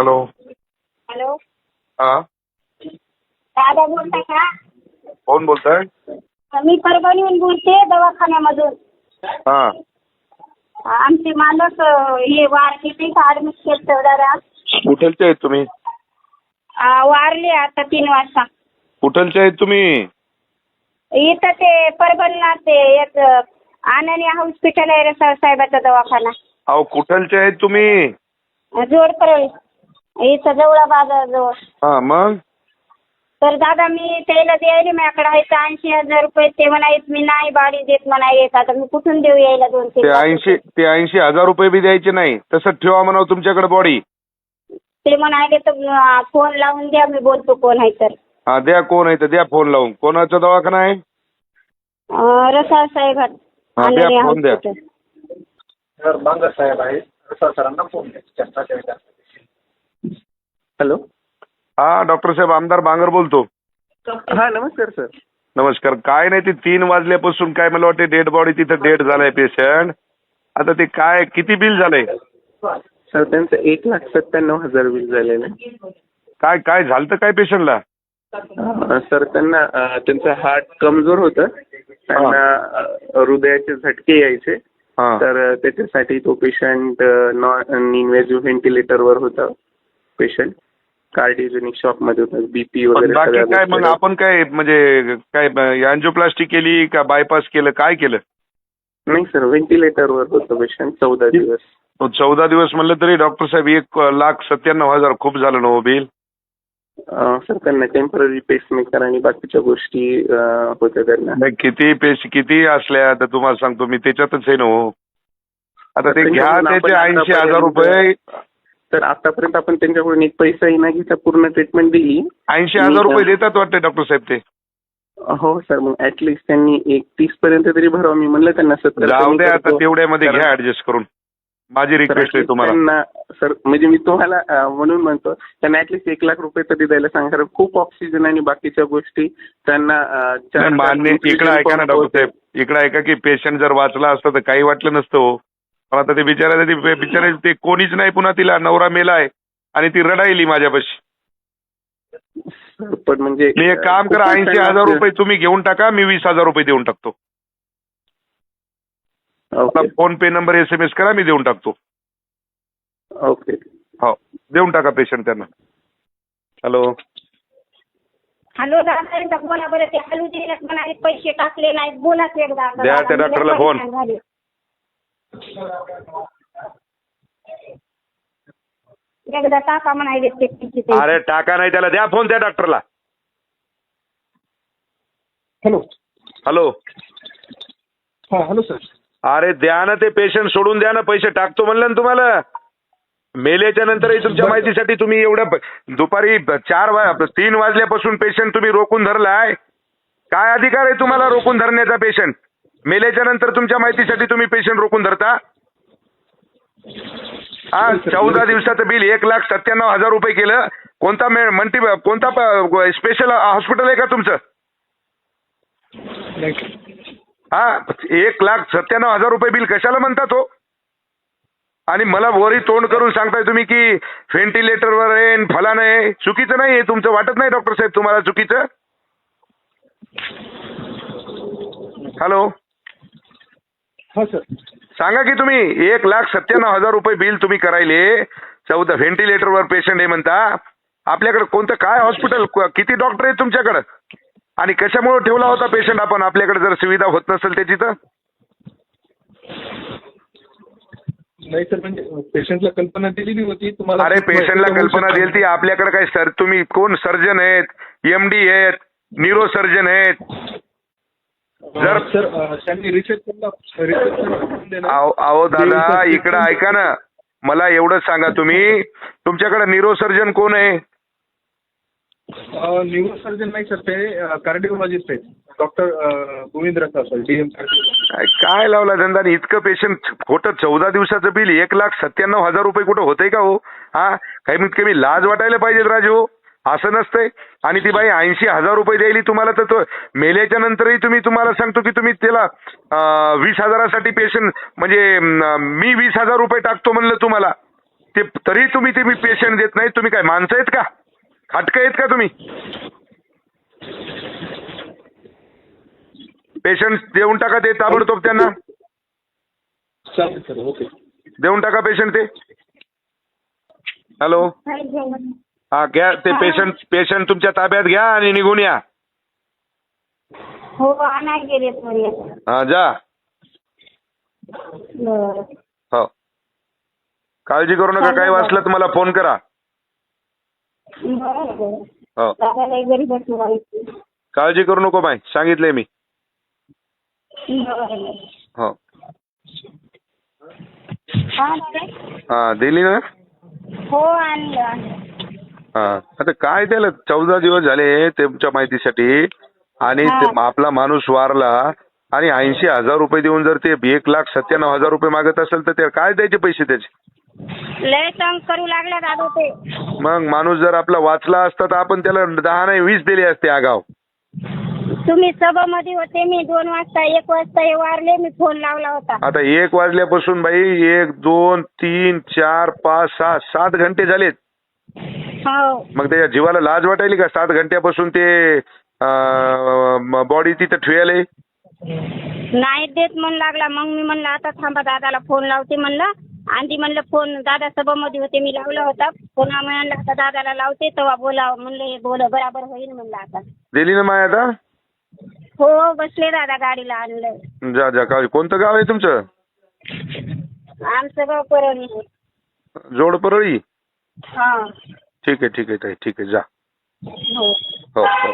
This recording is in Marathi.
हॅलो. हॅलो. हा. दादा बोलता का? कोण बोलताय? मी परभणीहून बोलते दवाखान्यामधून. हा. आमचे मालक हे वारले ऍडमिट केलं जरा कुठलचे आहेत तुम्ही? वारले आता तीन वाजता. कुठलचे आहेत तुम्ही? इथं ते परभणीला ते एक अं, आनंदी हॉस्पिटल आहे रे साहेबाचा दवाखाना. अहो कुठलचे आहेत तुम्ही? जोडपरळी इथं जवळ बाजाराजवळ हा मग तर दादा मी त्याला द्यायला माझ्याकडे आहे ऐंशी हजार रुपये ते म्हणायत मी नाही बाडी देत म्हणायत आता मी कुठून देऊ यायला दोन ते ऐंशी? ते ऐंशी हजार रुपये बी द्यायचे नाही तसंच ठेवा म्हणावं तुमच्याकडे बॉडी ते म्हणाले तर फोन लावून द्या मी बोलतो कोण आहे तर हा द्या कोण आहे तर द्या फोन लावून कोणाचा दवाखाना आहे अं, रसाळ साहेब आहेत. हा, द्या, फोन द्या. हॉस्पिटल. सर बांगर साहेब आहे सर सरांना फोन द्या चर्चा. हॅलो. हा डॉक्टर साहेब आमदार बांगर बोलतो. हा नमस्कार सर. नमस्कार. काय नाही ते तीन वाजल्यापासून काय मला वाटते डेड बॉडी तिथं डेड झालाय पेशंट आता ते काय किती बिल झालंय? सर त्यांचं एक लाख सत्त्याण्णव हजार बिल झालेलं आहे. काय काय झालं काय पेशंटला अं, सर त्यांना अं, त्यांचं हार्ट कमजोर होतं. त्यांना अं, हृदयाचे झटके यायचे. हा. तर अं, त्याच्यासाठी तो पेशंट नॉन इन्व्हेजिव्ह व्हेंटिलेटरवर होता पेशंट कार्डिओजेनिक शॉकमध्ये होता बीपी पण वगैरे बाकी सगळ्या काय मग गोष्टी आपण काय म्हणजे काय अँजिओप्लास्टी केली का बायपास केलं काय केलं? नाही सर व्हेंटिलेटरवर होतं पेशंट चौदा दिवस. तो चौदा दिवस म्हणलं तरी डॉक्टर साहेब एक लाख सत्त्याण्णव हजार खूप झालं ना हो बिल सर त्यांना टेंपररी पेसमेकर आणि बाकीच्या गोष्टी अं, होत्या त्यांना. नाही, किती पेश किती असल्या तर तुम्हाला सांगतो मी त्याच्यातच आहे ना हो आता ते घ्या त्याचे ऐंशी हजार रुपये तर आतापर्यंत आपण त्यांच्याकडून एक पैसाही न घेता पूर्ण ट्रीटमेंट दिली. ऐंशी हजार रुपये देतात वाटते डॉक्टर साहेब ते. हो सर मग ऍटलिस्ट त्यांनी एक तीस पर्यंत तरी भरावं. मी म्हणलं त्यांना सत्तर जाऊ द्या आता. तेवढ्यामध्ये घ्या ऍडजस्ट करून. माझी रिक्वेस्ट आहे तुम्हाला. त्यांना सर म्हणजे मी तुम्हाला म्हणून म्हणतो त्यांना ऍटलिस्ट एक लाख रुपये तरी द्यायला सांगा. कारण खूप ऑक्सिजन आणि बाकीच्या गोष्टी त्यांना नाही, मान्य इकडं ऐका ना डॉक्टर. साहेब. इकडं ऐका की पेशंट जर वाचला असतं तर काही वाटलं नसतं हो. पण आता ते बिचारा ते बिचारे ते कोणीच नाही पुन्हा तिला नवरा मेलाय आणि ती रडायली माझ्यापाशी. पण म्हणजे मी एक काम करा ऐंशी हजार रुपये तुम्ही घेऊन टाका मी वीस हजार रुपये देऊन टाकतो. PhonePe number S M S करा मी देऊन टाकतो. ओके. हो देऊन टाका पेशंट त्यांना. हॅलो हॅलो दादा एकदा बोला बरं ते हॅलो दिलेत म्हणाले पैसे टाकले नाहीत बोलाच एकदा. द्या त्या डॉक्टरला फोन. एकदा टाका ते ते. अरे टाका नाही त्याला द्या फोन त्या डॉक्टरला हॅलो. हॅलो. हा हॅलो सर. अरे द्या ना ते पेशंट सोडून द्या ना पैसे टाकतो म्हणलं ना तुम्हाला. मेल्याच्या नंतरही तुमच्या. माहितीसाठी तुम्ही एवढं प- दुपारी ब- चार वा तीन वाजल्यापासून पेशंट तुम्ही रोखून धरलाय. काय अधिकार आहे तुम्हाला रोखून धरण्याचा पेशंट मेल्याच्या नंतर तुमच्या माहितीसाठी तुम्ही पेशंट रोखून धरता? हा चौदा दिवसाचं बिल एक लाख सत्त्याण्णव हजार रुपये केलं. कोणता मे मल्टी कोणता स्पेशल हॉस्पिटल आहे का तुमचं? नाही हा एक लाख सत्त्याण्णव हजार रुपये बिल कशाला म्हणता तो? आणि मला वरी तोंड करून सांगताय तुम्ही की व्हेंटिलेटरवर आहे न फलानं आहे. चुकीचं नाही आहे. तुमचं वाटत नाही डॉक्टर साहेब तुम्हाला चुकीचं? हॅलो हा सर सांगा की तुम्ही एक लाख सत्त्याण्णव हजार रुपये बिल तुम्ही करायले चौदा व्हेंटिलेटरवर पेशंट आहे म्हणता. आपल्याकडे कोणतं काय हॉस्पिटल किती डॉक्टर आहेत तुमच्याकडं? आणि कशामुळे ठेवला होता पेशंट आपण? आपल्याकडे जर सुविधा होत नसेल त्याची तर? नाही सर म्हणजे पेशंटला कल्पना दिलेली होती. तुम्हाला अरे पेशंटला कल्पना दिली ती आपल्याकडे काय सर तुम्ही कोण सर्जन आहेत? एमडी आहेत. न्यूरो सर्जन आहेत. जर सर त्यांनी रिसेप्शन अहो दादा इकडं ऐका ना. मला एवढंच सांगा तुम्ही. तुमच्याकडे न्यूरो सर्जन कोण आहे? न्यूरोसर्जन नाही सर ते कार्डिओलॉजिस्ट आहेत. डॉक्टर गोविंद रसा सर डीएम काय लावला धंदा? इतकं पेशंट खोटं चौदा दिवसाचं बिल एक लाख सत्त्याण्णव हजार रुपये कुठं होतंय का हो? हा? कमीत कमी लाज वाटायला पाहिजे राजू. असं नसतंय. आणि ती बाई ऐंशी हजार रुपये द्यायली तुम्हाला तर तो मेल्याच्या नंतरही तुम्ही तुम्हाला सांगतो की तुम्ही त्याला वीस हजारासाठी पेशंट म्हणजे मी वीस हजार रुपये टाकतो म्हणलं तुम्हाला. ते तरी तुम्ही ते मी पेशंट देत नाही तुम्ही काय माणसं आहेत का? खाटकं आहेत का तुम्ही? पेशंट देऊन टाका ते ताबडतोब त्यांना. चालेल सर ओके. देऊन टाका पेशंट ते. हॅलो हा घ्या ते पेशंट पेशंट तुमच्या ताब्यात घ्या आणि निघून या. हो गेले हा जा. बरं. हो. काळजी करू नका काही वाचलं तर मला फोन करा. बरं बरं. हो. दादाला घरी काळजी करू नको बाई सांगितलंय मी. बरं. हो. हा दादा? हा दिली ना? हो आणलं आणलं. हा. आता काय त्याला चौदा दिवस झाले तुमच्या माहितीसाठी? आणि ते हा. आपला माणूस वारला आणि ऐंशी हजार रुपये देऊन जर ते एक लाख सत्त्याण्णव हजार रुपये मागत असेल तर ते काय द्यायचे पैसे त्याचे? लय तंग करू लागला दादा ते. मग माणूस जर आपला वाचला असता तर आपण त्याला दहा नाही वीस दिले असते आगाव. तुम्ही सभामध्ये होते मी दोन वाजता एक वाजता हे वारले मी फोन लावला होता. आता एक वाजल्यापासून बाई एक दोन तीन चार पाच सहा सात घंटे झालेत. हो. मग त्याच्या जीवाला लाज वाटायली का? सात घंट्यापासून ते बॉडी तिथं ठेवायला? नाही देत म्हणू लागला. मग मी म्हणलं आता थांबा दादाला फोन लावते म्हणलं. आणि म्हणलं फोन दादा सभामध्ये होते मी लावला होता. पुन्हा म्हणलं आता दादाला लावते तेव्हा बोला म्हणलं हे बोल बराबर होईल म्हणलं आता. दिली ना माय आता? हो बसले दादा गाडीला आणलं जा जा का कोणतं गाव आहे तुमचं? आमचं गाव परवणी जोड परळी? हा. ठीक आहे ठीक आहे ताई ठीक आहे जा. हो. हो हो.